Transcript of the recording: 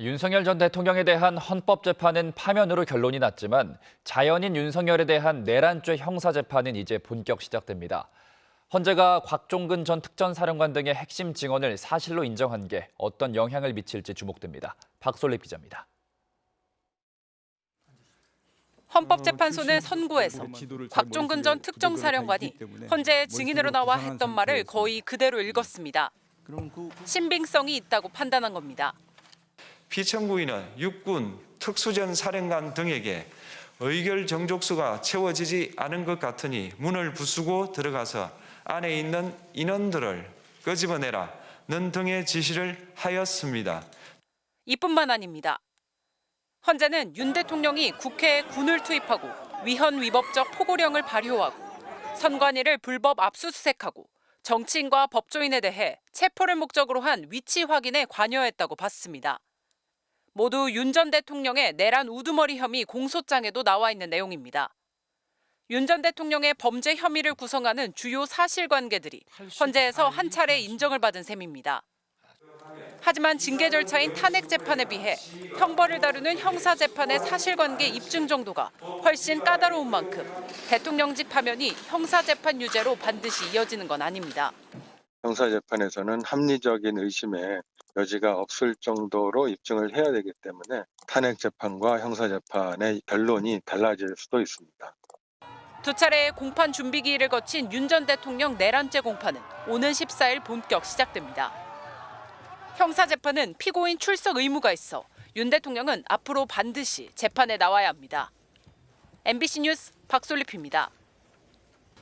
윤석열 전 대통령에 대한 헌법재판은 파면으로 결론이 났지만 자연인 윤석열에 대한 내란죄 형사재판은 이제 본격 시작됩니다. 헌재가 곽종근 전 특전사령관 등의 핵심 증언을 사실로 인정한 게 어떤 영향을 미칠지 주목됩니다. 박솔립 기자입니다. 헌법재판소는 선고에서 곽종근 전 특정사령관이 헌재의 증인으로 나와 했던 말을 거의 그대로 읽었습니다. 신빙성이 있다고 판단한 겁니다. 피청구인은 육군, 특수전 사령관 등에게 의결 정족수가 채워지지 않은 것 같으니 문을 부수고 들어가서 안에 있는 인원들을 끄집어내라.는 등의 지시를 하였습니다. 이뿐만 아닙니다. 헌재는 윤 대통령이 국회에 군을 투입하고 위헌 위법적 포고령을 발효하고 선관위를 불법 압수수색하고 정치인과 법조인에 대해 체포를 목적으로 한 위치 확인에 관여했다고 봤습니다. 모두 윤 전 대통령의 내란 우두머리 혐의 공소장에도 나와 있는 내용입니다. 윤 전 대통령의 범죄 혐의를 구성하는 주요 사실관계들이 헌재에서 한 차례 인정을 받은 셈입니다. 하지만 징계 절차인 탄핵 재판에 비해 형벌을 다루는 형사 재판의 사실관계 입증 정도가 훨씬 까다로운 만큼 대통령직 파면이 형사 재판 유죄로 반드시 이어지는 건 아닙니다. 형사 재판에서는 합리적인 의심의 여지가 없을 정도로 입증을 해야 되기 때문에 탄핵 재판과 형사 재판의 결론이 달라질 수도 있습니다. 두 차례의 공판 준비 기일을 거친 윤 전 대통령 내란죄 공판은 오는 14일 본격 시작됩니다. 형사 재판은 피고인 출석 의무가 있어 윤 대통령은 앞으로 반드시 재판에 나와야 합니다. MBC 뉴스 박솔립입니다.